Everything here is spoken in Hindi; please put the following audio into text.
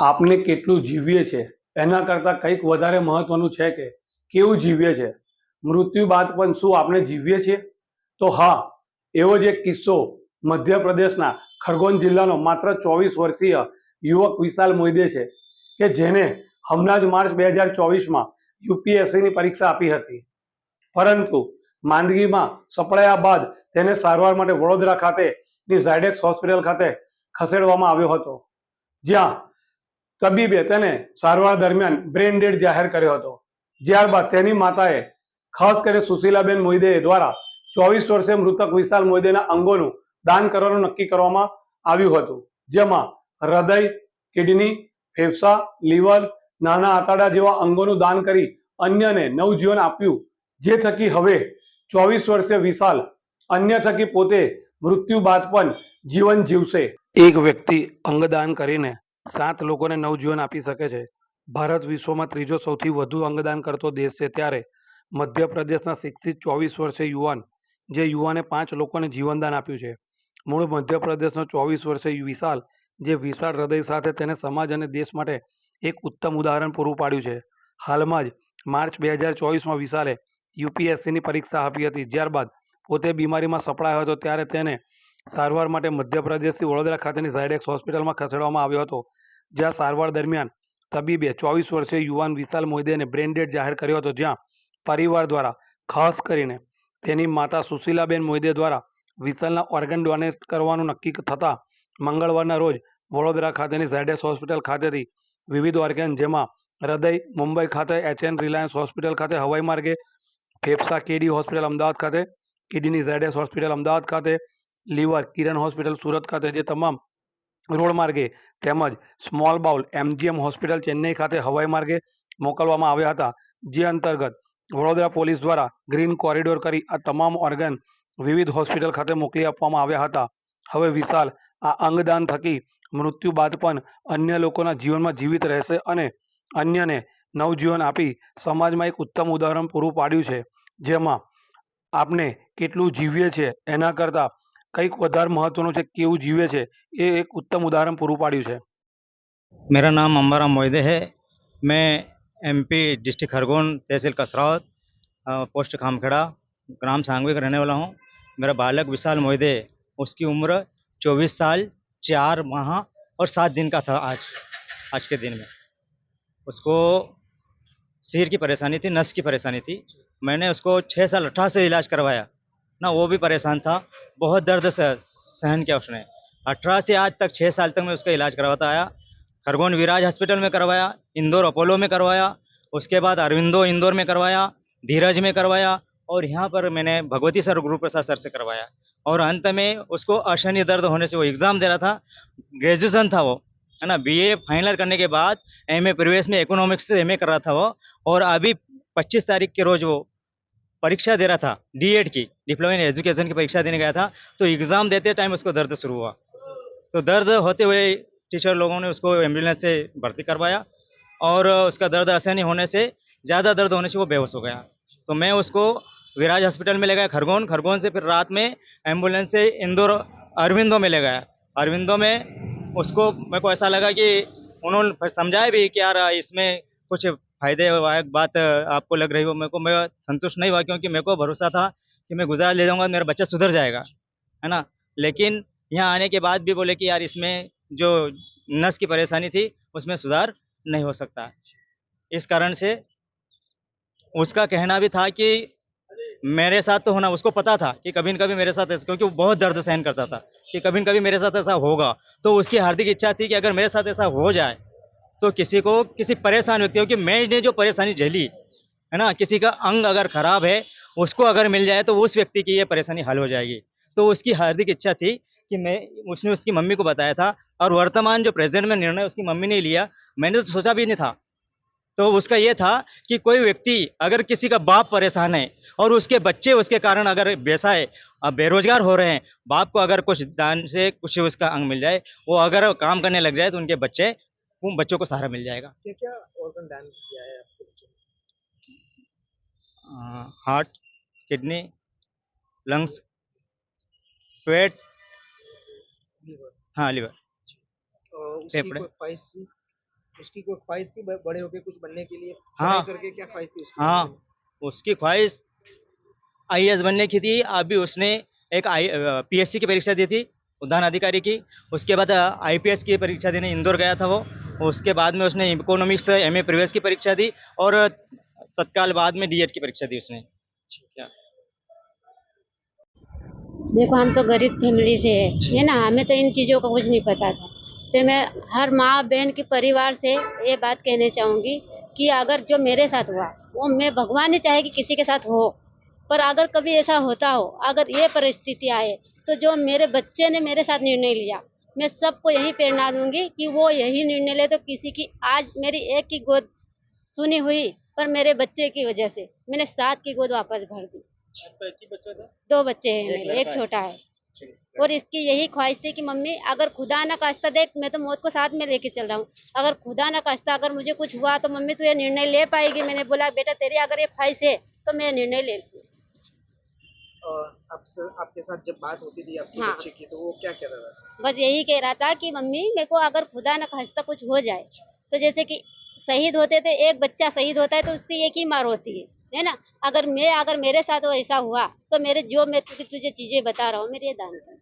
આપને કેટલું જીવીએ છે? એના કરતાં કંઈક વધારે મહત્વનું છે કે, કેવું જીવીએ છે? મૃત્યુ બાદ પણ શું આપણે જીવીએ છીએ? તો હા, એવો જ એક કિસ્સો મધ્યપ્રદેશના ખરગોન જિલ્લાનો માત્ર ચોવીસ વર્ષીય યુવક વિશાલ મોઈદે છે કે જેને હમણાં જ માર્ચ બે હજાર ચોવીસમાં યુપીએસસીની પરીક્ષા આપી હતી. પરંતુ માંદગીમાં સપડાયા બાદ તેને સારવાર માટે વડોદરા ખાતેની ઝાયડેક્સ હોસ્પિટલ ખાતે ખસેડવામાં આવ્યો હતો. જ્યાં તબીબે તેને સારવાર દરમિયાન બ્રેન ડેડ જાહેર કર્યો હતો. ત્યારબાદ તેની માતાએ, ખાસ કરીને સુશીલાબેન મોહિદે દ્વારા ચોવીસ વર્ષે મૃતક વિશાલ મોહિદેના અંગોનું દાન કરવાનું નક્કી કરવામાં આવ્યું હતું, જેમાં હૃદય, કિડની, ફેફસા, લીવર, નાના આંતરડા જેવા અંગોનું દાન કરી અન્યને નવજીવન આપ્યું, જે થકી હવે ચોવીસ વર્ષે વિશાલ અન્ય થકી પોતે મૃત્યુ બાદ પણ જીવન જીવશે. એક વ્યક્તિ અંગદાન કરીને સાત લોકોને નવજીવન આપી શકે છે. ભારત વિશ્વમાં ત્રીજો સૌથી વધુ અંગદાન કરતો દેશ છે ત્યારે મધ્યપ્રદેશના શિક્ષિત ચોવીસ વર્ષે યુવાન, જે યુવાને પાંચ લોકોને જીવનદાન આપ્યું છે. મૂળ મધ્યપ્રદેશનો ચોવીસ વર્ષે વિશાલ, જે વિશાળ હૃદય સાથે તેને સમાજ અને દેશ માટે એક ઉત્તમ ઉદાહરણ પૂરું પાડ્યું છે. હાલમાં જ માર્ચ બે હજાર ચોવીસમાં વિશાલે યુપીએસસીની પરીક્ષા આપી હતી. ત્યારબાદ પોતે બીમારીમાં સપડાયો હતો ત્યારે તેને સારવાર માટે મધ્યપ્રદેશથી વડોદરા ખાતેની ઝાયડેક્સ હોસ્પિટલમાં ખસેડવામાં આવ્યો હતો, જ્યાં સારવાર દરમિયાન તબીબે ચોવીસ વર્ષીય યુવાન વિશાલ મોહિદેને બ્રેન્ડેડ જાહેર કર્યો હતો, જ્યાં પરિવાર દ્વારા ખાસ કરીને તેની માતા સુશીલાબેન મોહિદે દ્વારા વિશાલના ઓર્ગન ડોનેટ કરવાનું નક્કી થતાં મંગળવારના રોજ વડોદરા ખાતેની ઝાયડેક્સ હોસ્પિટલ ખાતેથી વિવિધ ઓર્ગન જેમાં હૃદય, મુંબઈ ખાતે એચએન રિલાયન્સ હોસ્પિટલ ખાતે, હવાઈ માર્ગે ફેફસા કેડી હોસ્પિટલ અમદાવાદ ખાતે, કિડની ઝાયડેક્સ હોસ્પિટલ અમદાવાદ ખાતે લીવર કિરણ હોસ્પિટલ સુરત ખાતે જે તમામ રોડ માર્ગે તેમજ small bowel MGM hospital Chennai ખાતે હવાઈ માર્ગે મોકલવામાં આવ્યા હતા. જે અંતર્ગત વડોદરા પોલીસ દ્વારા ગ્રીન કોરિડોર કરી આ તમામ ઓર્ગન વિવિધ હોસ્પિટલ ખાતે મોકલી આપવામાં આવ્યા હતા. હવે વિશાલ, આ અંગદાન થકી મૃત્યુ બાદ પણ અન્ય લોકોના જીવનમાં જીવિત રહેશે અને અન્યને નવજીવન આપી સમાજમાં એક ઉત્તમ ઉદાહરણ પૂરું પાડ્યું છે. જેમાં આપણે કેટલું જીવીએ છીએ એના કરતાં કંઈક વધારે મહત્વનું છે કેવું જીવે છે એ એક ઉત્તમ ઉદાહરણ પૂરું પાડ્યું છે मेरा नाम अंबाराम मोहिदे है मैं एमपी डिस्ट्रिक्ट खरगोन तहसील कसरावत अ, पोस्ट खामखेड़ा ग्राम सांगवी का रहने वाला हूँ मेरा बालक विशाल मोहिदे उसकी उम्र 24 साल चार माह और सात दिन का था आज आज के दिन में उसको सिर की परेशानी थी नस की परेशानी थी मैंने उसको छः साल अठारह से इलाज करवाया ना वो भी परेशान था। बहुत दर्द सहन किया उसने। अठारह से आज तक छः साल तक मैं उसका इलाज करवाता आया। खरगोन विराज हॉस्पिटल में करवाया, इंदौर अपोलो में करवाया, उसके बाद अरविंदो इंदौर में करवाया, धीरज में करवाया और यहाँ पर मैंने भगवती सर गुरु प्रसाद सर से करवाया। और अंत में उसको अशनि दर्द होने से वो एग्ज़ाम दे रहा था। ग्रेजुएशन था वो, है ना? बीए फाइनल करने के बाद एमए प्रवेश में इकोनॉमिक्स से एमए कर रहा था वो। और अभी 25 तारीख के रोज वो परीक्षा दे रहा था डीएड की डिप्लोमा इन एजुकेशन की परीक्षा देने गया था तो एग्ज़ाम देते टाइम उसको दर्द शुरू हुआ। तो दर्द होते हुए टीचर लोगों ने उसको एंबुलेंस से भर्ती करवाया और उसका दर्द असहनीय होने से ज़्यादा दर्द होने से वो बेहोश हो गया। तो मैं उसको विराज हॉस्पिटल में ले गया, खरगोन। खरगोन से फिर रात में एंबुलेंस से इंदौर, अरविंदो में ले गया। अरविंदो में उसको मेरे को ऐसा लगा कि उन्होंने समझाया भी कि यार इसमें कुछ फ़ायदे वायक बात आपको लग रही हो, मेरे को, मैं संतुष्ट नहीं हुआ क्योंकि मेरे को भरोसा था कि मैं गुजरात ले जाऊँगा, मेरा बच्चा सुधर जाएगा, है ना? लेकिन यहाँ आने के बाद भी बोले कि यार इसमें जो नस की परेशानी थी, उसमें सुधार नहीं हो सकता। इस कारण से उसका कहना भी था कि मेरे साथ तो होना, उसको पता था कि कभी न कभी मेरे साथ ऐसा, क्योंकि वो बहुत दर्द सहन करता था कि कभी न कभी मेरे साथ ऐसा होगा। तो उसकी हार्दिक इच्छा थी कि अगर मेरे साथ ऐसा हो जाए तो किसी को किसी परेशान व्यक्ति हो कि मैंने जो परेशानी झेली, है ना, किसी का अंग अगर खराब है, उसको अगर मिल जाए तो उस व्यक्ति की ये परेशानी हल हो जाएगी। तो उसकी हार्दिक इच्छा थी कि मैं, उसने उसकी मम्मी को बताया था और वर्तमान जो प्रेजेंट में निर्णय उसकी मम्मी ने लिया, मैंने तो सोचा भी नहीं था। तो उसका ये था कि कोई व्यक्ति अगर किसी का बाप परेशान है और उसके बच्चे उसके कारण अगर वैसा है, अब बेरोजगार हो रहे हैं, बाप को अगर कुछ दान से कुछ उसका अंग मिल जाए, वो अगर काम करने लग जाए तो उनके बच्चे उन बच्चों को सहारा मिल जाएगा। क्या क्या ऑर्गन दान किया है आपके बच्चे ने? हार्ट किडनी लंग्स पेट। लीवर हाँ लिवर उसकी फेफड़े। कोई ख्वाहिश थी? उसकी कोई ख्वाहिश थी बड़े होके कुछ बनने के लिए? हाँ। करके क्या ख्वाहिश थी उसकी हाँ। उसकी ख्वाहिश आई बनने की थी। अभी उसने एक आई पीएससी की परीक्षा दी थी उद्यान अधिकारी की। उसके बाद आईपीएस की परीक्षा देने इंदौर गया था वो। उसके बाद में उसने इकोनॉमिक्स एमए प्रीवियस की परीक्षा दी और तत्काल बाद में डीएड की परीक्षा दी उसने। क्या देखो हम तो गरीब फैमिली से है है ना? हमें तो इन चीज़ों का कुछ नहीं पता था। तो मैं हर माँ बहन के परिवार से ये बात कहना चाहूँगी कि अगर जो मेरे साथ हुआ वो मैं भगवान ने चाहे कि किसी के साथ हो पर अगर कभी ऐसा होता हो अगर ये परिस्थिति आए तो जो मेरे बच्चे ने मेरे साथ निर्णय लिया मैं सबको यही प्रेरणा दूँगी कि वो यही निर्णय ले तो किसी की आज मेरी एक की गोद सुनी हुई पर मेरे बच्चे की वजह से। मैंने सात की गोद वापस भर दी। दो बच्चे हैं एक मेरे एक छोटा है। और इसकी यही ख्वाहिश थी कि मम्मी अगर खुदा न खास्ता देख मैं तो मौत को साथ में लेके चल रहा हूँ। अगर खुदा न खास्ता अगर मुझे कुछ हुआ तो मम्मी तू ये निर्णय ले पाएगी। मैंने बोला बेटा तेरी अगर ये ख्वाहिश है तो मैं निर्णय ले आपसे आपके साथ जब बात होती थी आपके हाँ। बच्चे की तो वो क्या कह रहा था? बस यही कह रहा था कि मम्मी मेरे को अगर खुदा न खास्ता कुछ हो जाए तो जैसे कि शहीद होते थे एक बच्चा शहीद होता है तो उसकी एक ही मार होती है है ना? अगर मैं अगर मेरे साथ वो ऐसा हुआ तो मेरे जो मैं तुझे चीज़ें बता रहा हूँ मेरे दान कर।